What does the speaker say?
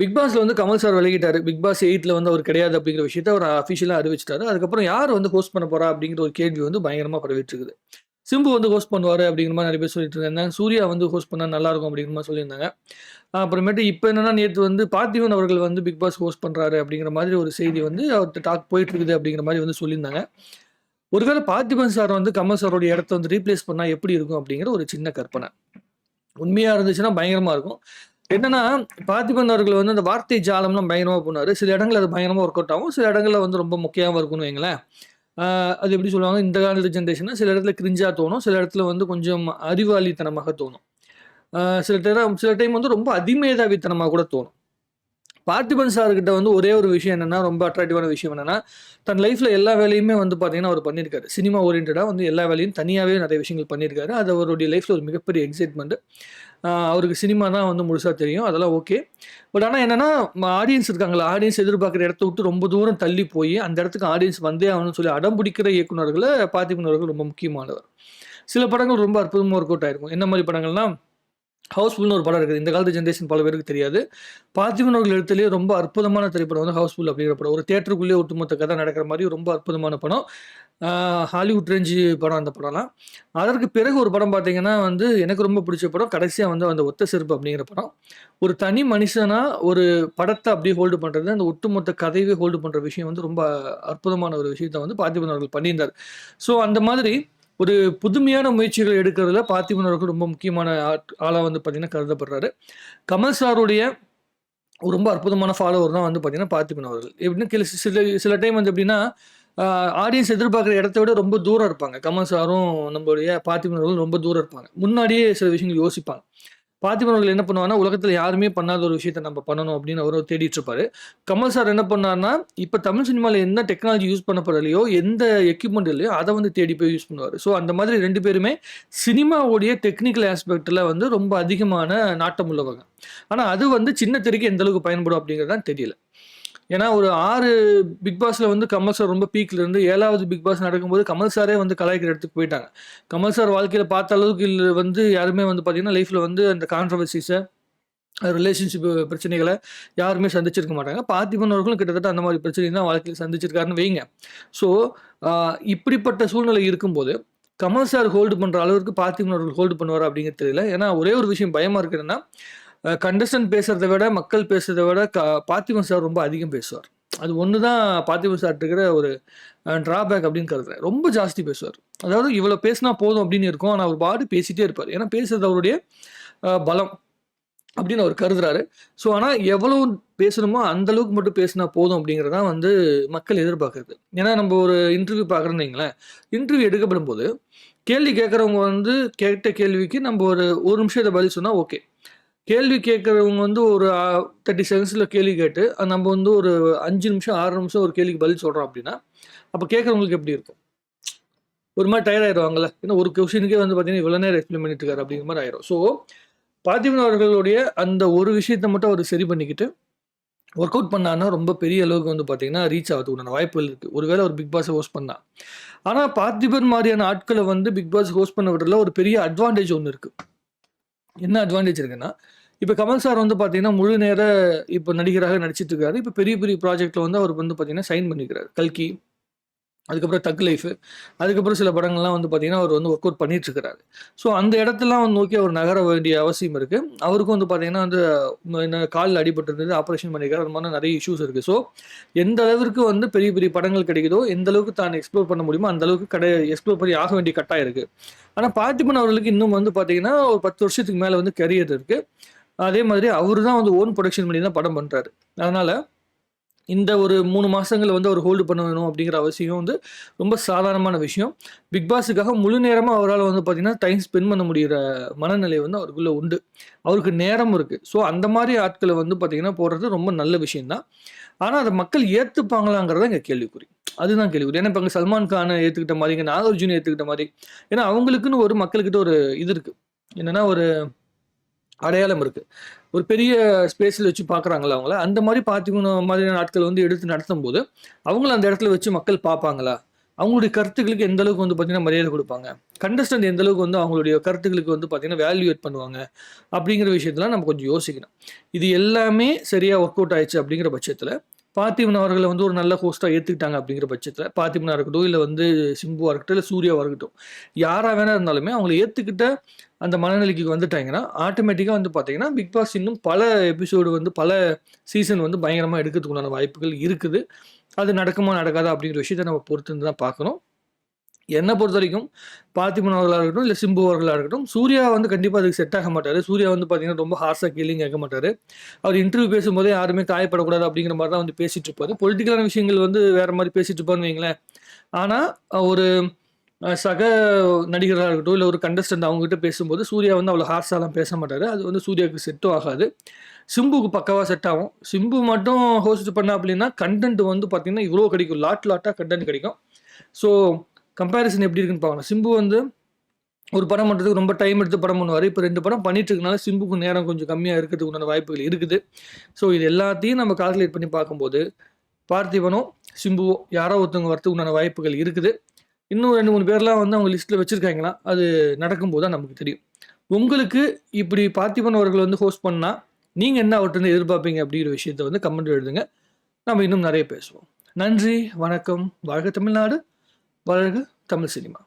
Big பாஸ்ல வந்து Kamal sir விலகிட்டாரு. பிக் பாஸ் எயிட்ல வந்து அவர் கிடையாது அப்படிங்கிற விஷயத்த அவர் அஃபிஷியலாக அறிவிச்சிட்டாரு. அதுக்கப்புறம் யார் வந்து ஹோஸ்ட் பண்ண போறா அப்படிங்கிற ஒரு கேள்வி வந்து பயங்கரமா பரவிட்டு இருக்குது சிம்பு வந்து ஹோஸ்ட் பண்ணுவார் அப்படிங்கிற மாதிரி நிறைய பேர் சொல்லிட்டு இருந்தாங்க. சூர்யா வந்து ஹோஸ்ட் பண்ணால் நல்லா இருக்கும் அப்படிங்கிற மாதிரி சொல்லியிருந்தாங்க. அப்புறமேட்டு இப்போ என்னன்னா நேற்று வந்து பார்த்திவன் அவர்கள் வந்து பிக் பாஸ் ஹோஸ்ட் பண்ணுறாரு அப்படிங்கிற மாதிரி ஒரு செய்தி வந்து அவர்கிட்ட டாக் போயிட்டு இருக்குது அப்படிங்கிற மாதிரி வந்து சொல்லியிருந்தாங்க. ஒருவேளை பார்த்திபன் சார் வந்து கமல் சாரோட இடத்த வந்து ரீப்ளேஸ் பண்ணால் எப்படி இருக்கும் அப்படிங்கிற ஒரு சின்ன கற்பனை. உண்மையாக இருந்துச்சுன்னா பயங்கரமாக இருக்கும். என்னன்னா பார்த்திபன் அவர்கள் வந்து அந்த வார்த்தை ஜாலம்லாம் பயங்கரமாக போனார். சில இடங்கள் அது பயங்கரமாக ஒர்க் அவுட் ஆகும். சில இடங்களில் வந்து ரொம்ப முக்கியமாக இருக்கும்னு வைங்களேன். அது எப்படி சொல்லுவாங்க? இந்த காலத்து ஜென்ரேஷனா சில இடத்துல கிரிஞ்சா தோணும். சில இடத்துல வந்து கொஞ்சம் அறிவாளித்தனமாக தோணும். சில டைம் சில டைம் வந்து ரொம்ப அதிமேதாவித்தனமாக கூட தோணும். பார்த்திபன் சார்கிட்ட வந்து ஒரே ஒரு விஷயம் என்னன்னா ரொம்ப அட்ராக்டிவான விஷயம் என்னன்னா தன் லைஃப்ல எல்லா வேலையுமே வந்து பார்த்தீங்கன்னா அவர் பண்ணியிருக்காரு சினிமா ஓரியன்டாக வந்து எல்லா வேலையும் தனியாகவே நிறைய விஷயங்கள் பண்ணியிருக்காரு அது அவருடைய லைஃப்ல ஒரு மிகப்பெரிய எக்ஸைட்மெண்ட் அவருக்கு சினிமா தான் வந்து முழுசாக தெரியும். அதெல்லாம் ஓகே. பட் ஆனால் என்னென்னா ஆடியன்ஸ் இருக்காங்களா ஆடியன்ஸ் எதிர்பார்க்குற இடத்த விட்டு ரொம்ப தூரம் தள்ளி போய் அந்த இடத்துக்கு ஆடியன்ஸ் வந்தே ஆகணும்னு சொல்லி அடம் பிடிக்கிற இயக்குநர்களை பார்த்திபன் அவர்கள் ரொம்ப முக்கியமானவர். சில படங்கள் ரொம்ப அற்புதமாக ஒர்க் அவுட் ஆயிருக்கும். என்ன மாதிரி படங்கள்னா ஹவுஸ்ஃபுல்னு ஒரு படம் இருக்குது. இந்த காலத்து ஜென்ரேஷன் பல பேருக்கு தெரியாது. பார்த்திபன் அவர்கள் எழுத்துலேயே ரொம்ப அற்புதமான திரைப்படம் வந்து ஹவுஸ்ஃபுல் அப்படிங்கிற படம். ஒரு தேட்டருக்குள்ளேயே ஒட்டுமொத்த கதை நடக்கிற மாதிரி ரொம்ப அற்புதமான படம். ஹாலிவுட் ரேஞ்சு படம் அந்த படம்லாம். அதற்கு பிறகு ஒரு படம் பார்த்தீங்கன்னா வந்து எனக்கு ரொம்ப பிடிச்ச படம் கடைசியாக வந்து அந்த ஒத்த செருப்பு அப்படிங்கிற படம். ஒரு தனி மனுஷனாக ஒரு படத்தை அப்படியே ஹோல்டு பண்ணுறது அந்த ஒட்டுமொத்த கதையவே ஹோல்டு பண்ணுற விஷயம் வந்து ரொம்ப அற்புதமான ஒரு விஷயத்தை வந்து பார்த்திபன் அவர்கள் பண்ணியிருந்தார். ஸோ அந்த மாதிரி ஒரு புதுமையான முயற்சிகள் எடுக்கிறதுல பார்த்திபன் அவர்கள் ரொம்ப முக்கியமான ஆளாக வந்து பார்த்திங்கன்னா கருதப்படுறாரு. கமல் சாருடைய ரொம்ப அற்புதமான ஃபாலோவர் தான் வந்து பார்த்திங்கன்னா பார்த்திபன் அவர்கள். எப்படின்னா சில சில டைம் வந்து எப்படின்னா ஆடியன்ஸ் எதிர்பார்க்குற இடத்த விட ரொம்ப தூரம் இருப்பாங்க. கமல் சாரும் நம்மளுடைய பார்த்திபனர்களும் ரொம்ப தூரம் இருப்பாங்க. முன்னாடியே சில விஷயங்கள் யோசிப்பாங்க. பார்த்திபன் என்ன பண்ணுவாங்கன்னா உலகத்தில் யாருமே பண்ணாத ஒரு விஷயத்த நம்ம பண்ணணும் அப்படின்னு அவர் தேடிட்டு இருப்பாரு. கமல் சார் என்ன பண்ணார்னா இப்போ தமிழ் சினிமாவில் என்ன டெக்னாலஜி யூஸ் பண்ணப்படலையோ எந்த எக்யூப்மெண்ட் இல்லையோ அதை வந்து தேடி போய் யூஸ் பண்ணுவார். ஸோ அந்த மாதிரி ரெண்டு பேருமே சினிமாவுடைய டெக்னிக்கல் ஆஸ்பெக்டில் வந்து ரொம்ப அதிகமான நாட்டம் உள்ளவங்க. ஆனால் அது வந்து சின்ன திரைக்கு எந்த அளவுக்கு பயன்படும் அப்படிங்கிறது தான் தெரியல. ஏன்னா ஒரு ஆறு பிக் பாஸ்ல வந்து கமல் சார் ரொம்ப பீக்ல இருந்து ஏழாவது பிக் பாஸ் நடக்கும்போது கமல் சாரே வந்து கலாய்க்கிற இடத்துக்கு போயிட்டாங்க. கமல் சார் வாழ்க்கையில் பார்த்த அளவுக்கு வந்து யாருமே வந்து பார்த்தீங்கன்னா லைஃப்ல வந்து அந்த கான்ட்ரவர்சிஸை ரிலேஷன்ஷிப் பிரச்சனைகளை யாருமே சந்திச்சிருக்க மாட்டாங்க. பார்த்திபன் அவர்களும் கிட்டத்தட்ட அந்த மாதிரி பிரச்சனை தான் வாழ்க்கையில் சந்திச்சிருக்காருன்னு வைங்க. ஸோ இப்படிப்பட்ட சூழ்நிலை இருக்கும்போது கமல் சார் ஹோல்டு பண்ணுற அளவுக்கு பார்த்திபன் அவர்கள் ஹோல்டு பண்ணுவார் அப்படிங்கிறது தெரியல. ஏன்னா ஒரே ஒரு விஷயம் பயமாக இருக்குதுன்னா கண்டஸ்டன்ட் பேசுறதை விட மக்கள் பேசுறதை விட க பாத்திமன் சார் ரொம்ப அதிகம் பேசுவார். அது ஒன்று தான் பாத்திமன் சார் இருக்கிற ஒரு ட்ராபேக் அப்படின்னு கருதுறேன். ரொம்ப ஜாஸ்தி பேசுவார். அதாவது இவ்வளோ பேசினா போதும் அப்படின்னு இருக்கும். ஆனால் அவர் பாடு பேசிட்டே இருப்பார். ஏன்னா பேசுறது அவருடைய பலம் அப்படின்னு அவர் கருதுறாரு. ஸோ ஆனால் எவ்வளோ பேசணுமோ அந்த அளவுக்கு மட்டும் பேசினா போதும் அப்படிங்கிறது தான் வந்து மக்கள் எதிர்பார்க்குறது. ஏன்னா நம்ம ஒரு இன்டர்வியூ பார்க்குறோன்னு வைங்களேன். இன்டர்வியூ எடுக்கப்படும் போது கேள்வி கேட்குறவங்க வந்து கேட்ட கேள்விக்கு நம்ம ஒரு ஒரு நிமிஷத்தை பதில் சொன்னால் ஓகே கேள்வி கேட்குறவங்க வந்து ஒரு தேர்ட்டி செகண்ட்ஸில் கேள்வி கேட்டு நம்ம வந்து ஒரு அஞ்சு நிமிஷம் ஆறு நிமிஷம் ஒரு கேள்விக்கு பதில் சொல்கிறோம் அப்படின்னா அப்போ கேட்குறவங்களுக்கு எப்படி இருக்கும்? ஒரு மாதிரி டயர் ஆயிடுவாங்கல்ல? ஏன்னா ஒரு கொஷினுக்கே வந்து பார்த்தீங்கன்னா இவ்வளோ நேரம் எக்ஸ்பிளைன் பண்ணிட்டு இருக்காரு அப்படிங்கிற மாதிரி ஆயிரும். ஸோ பார்த்திபன் அவர்களுடைய அந்த ஒரு விஷயத்தை மட்டும் அவர் சரி பண்ணிக்கிட்டு ஒர்க் அவுட் பண்ணான்னா ரொம்ப பெரிய அளவுக்கு வந்து பார்த்தீங்கன்னா ரீச் ஆகுது உண்டான வாய்ப்புகள் இருக்குது ஒருவேளை ஒரு பிக் பாஸை ஹோஸ்ட் பண்ணா. ஆனால் பார்த்திபன் மாதிரியான ஆட்களை வந்து பிக் பாஸ் ஹோஸ்ட் பண்ண விடுறதுல ஒரு பெரிய அட்வான்டேஜ் ஒன்று இருக்குது என்ன அட்வான்டேஜ் இருக்குன்னா இப்போ கமல் சார் வந்து பார்த்தீங்கன்னா முழு நேர இப்போ நடிகராக நடிச்சிட்டு இருக்காரு. இப்போ பெரிய பெரிய ப்ராஜெக்டில் வந்து அவர் வந்து பார்த்தீங்கன்னா சைன் பண்ணிக்கிறார். கல்கி. அதுக்கப்புறம் தக் லைஃப். அதுக்கப்புறம் சில படங்கள்லாம் வந்து பார்த்தீங்கன்னா அவர் வந்து ஒர்க் அவுட் பண்ணிட்டு இருக்கிறாரு ஸோ அந்த இடத்தெல்லாம் வந்து நோக்கி அவர் நகர வேண்டிய அவசியம் இருக்குது அவருக்கும் வந்து பார்த்தீங்கன்னா வந்து என்ன காலில் அடிபட்டிருந்தது ஆப்ரேஷன் பண்ணியிருக்காரு அது மாதிரி நிறைய இஷ்யூஸ் இருக்குது ஸோ எந்த அளவிற்கு வந்து பெரிய பெரிய படங்கள் கிடைக்குதோ எந்த அளவுக்கு தான் எக்ஸ்ப்ளோர் பண்ண முடியுமோ அந்த அளவுக்கு கடை எக்ஸ்ப்ளோர் பண்ணி ஆக வேண்டிய கட்டாயம் இருக்குது ஆனால் பார்த்திபன் அவர்களுக்கு இன்னும் வந்து பார்த்தீங்கன்னா ஒரு பத்து வருஷத்துக்கு மேலே வந்து கரியர் இருக்குது அதே மாதிரி அவர் தான் வந்து ஓன் ப்ரொடக்ஷன் பண்ணி தான் படம் பண்ணுறாரு அதனால் இந்த ஒரு மூணு மாதங்களில் வந்து அவர் ஹோல்டு பண்ண வேணும் அப்படிங்கிற அவசியம் வந்து ரொம்ப சாதாரணமான விஷயம். பிக் பாஸுக்காக முழு நேரமாக அவரால் வந்து பார்த்திங்கன்னா டைம் ஸ்பெண்ட் பண்ண முடிகிற மனநிலை வந்து அவருக்குள்ளே உண்டு. அவருக்கு நேரம் இருக்குது ஸோ அந்த மாதிரி ஆட்களை வந்து பார்த்திங்கன்னா போடுறது ரொம்ப நல்ல விஷயந்தான் ஆனால் அதை மக்கள் ஏற்றுப்பாங்களாங்கிறத இங்கே கேள்விக்குறி. அதுதான் கேள்விக்குறி. ஏன்னா இப்போ இங்கே சல்மான் கானை ஏற்றுக்கிட்ட மாதிரி இங்கே நாகார்ஜுன் ஏற்றுக்கிட்ட மாதிரி ஏன்னா அவங்களுக்குன்னு ஒரு மக்கள்கிட்ட ஒரு இது இருக்குது என்னென்னா ஒரு அடையாளம் இருக்குது ஒரு பெரிய ஸ்பேஸில் வச்சு பார்க்குறாங்களா அவங்கள? அந்த மாதிரி பார்த்துக்கணும் மாதிரியான ஆட்கள் வந்து எடுத்து நடத்தும் போது அவங்கள அந்த இடத்துல வச்சு மக்கள் பார்ப்பாங்களா? அவங்களுடைய கருத்துக்களுக்கு எந்த அளவுக்கு வந்து பார்த்தீங்கன்னா மரியாதை கொடுப்பாங்க? கண்டஸ்டன்ட் எந்த அளவுக்கு வந்து அவங்களுடைய கருத்துக்களுக்கு வந்து பார்த்தீங்கன்னா வேல்யூவேட் பண்ணுவாங்க? அப்படிங்கிற விஷயத்தெல்லாம் நம்ம கொஞ்சம் யோசிக்கணும். இது எல்லாமே சரியாக ஒர்க் அவுட் ஆயிடுச்சு அப்படிங்கிற பட்சத்தில் பார்த்திபன் அவர்களை வந்து ஒரு நல்ல ஹோஸ்ட்டாக ஏற்றுக்கிட்டாங்க அப்படிங்கிற பட்சத்தில் பார்த்திபனாக இருக்கட்டும் இல்லை வந்து சிம்புவாக இருக்கட்டும் இல்லை சூர்யாவாக இருக்கட்டும் யாராக வேணா இருந்தாலுமே அவங்களை ஏற்றுக்கிட்ட அந்த மனநிலைக்கு வந்துட்டாங்கன்னா ஆட்டோமேட்டிக்காக வந்து பார்த்தீங்கன்னா பிக் பாஸ் இன்னும் பல எபிசோடு வந்து பல சீசன் வந்து பயங்கரமாக எடுக்கிறதுக்குண்டான வாய்ப்புகள் இருக்குது. அது நடக்குமா நடக்காதா அப்படிங்கிற விஷயத்தை நம்ம பொறுத்து தான் பார்க்கணும். என்னை பொறுத்த வரைக்கும் பார்த்திபன் அவர்களாக இருக்கட்டும் இல்லை சிம்பு அவர்களாக இருக்கட்டும் சூர்யா வந்து கண்டிப்பாக அதுக்கு செட் ஆக மாட்டார். சூர்யா வந்து பார்த்தீங்கன்னா ரொம்ப ஹார்ஸாக கேள்வி கேட்க மாட்டார். அவர் இன்டர்வியூ பேசும்போதே யாருமே காயப்படக்கூடாது அப்படிங்கிற மாதிரி தான் வந்து பேசிகிட்டு இருப்பார். பொலிட்டிக்கலான விஷயங்கள் வந்து வேறு மாதிரி பேசிகிட்டு இருப்பான்னு வைங்களேன். ஆனால் ஒரு சக நடிகராக இருக்கட்டும் இல்லை ஒரு கண்டஸ்டன்ட் அவங்ககிட்ட பேசும்போது சூர்யா வந்து அவ்வளோ ஹார்ஸாலாம் பேச மாட்டார். அது வந்து சூர்யாவுக்கு செட்டும் ஆகாது. சிம்புக்கு பக்காவாக செட் ஆகும். சிம்பு மட்டும் ஹோஸ்ட் பண்ண அப்படின்னா கண்டென்ட் வந்து பார்த்தீங்கன்னா இவ்வளோ கிடைக்கும். லாட் லாட்டாக கண்டென்ட் கிடைக்கும். ஸோ கம்பேரிசன் எப்படி இருக்குன்னு பார்க்கணும் சிம்பு வந்து ஒரு படம் பண்ணுறதுக்கு ரொம்ப டைம் எடுத்து படம் பண்ணுவார். இப்போ ரெண்டு படம் பண்ணிட்டு இருக்கனால சிம்புக்கு நேரம் கொஞ்சம் கம்மியாக இருக்கிறதுக்கு உண்டான வாய்ப்புகள் இருக்குது. ஸோ இது எல்லாத்தையும் நம்ம கால்குலேட் பண்ணி பார்க்கும்போது பார்த்திபனும் சிம்புவோ யாரோ ஒருத்தவங்க வரத்துக்கு உண்டான வாய்ப்புகள் இருக்குது. இன்னும் ரெண்டு மூணு பேர்லாம் வந்து அவங்க லிஸ்ட்டில் வச்சுருக்காங்களா? அது நடக்கும்போது தான் நமக்கு தெரியும். உங்களுக்கு இப்படி பார்த்திபன் அவர்கள் வந்து ஹோஸ்ட் பண்ணால் நீங்கள் என்ன அவர்கிட்ட எதிர்பார்ப்பீங்க அப்படிங்கிற விஷயத்த வந்து கமெண்ட் எழுதுங்க. நம்ம இன்னும் நிறைய பேசுவோம். நன்றி வணக்கம். வாழ்க தமிழ்நாடு வாழ்க தமிழ் சினிமா.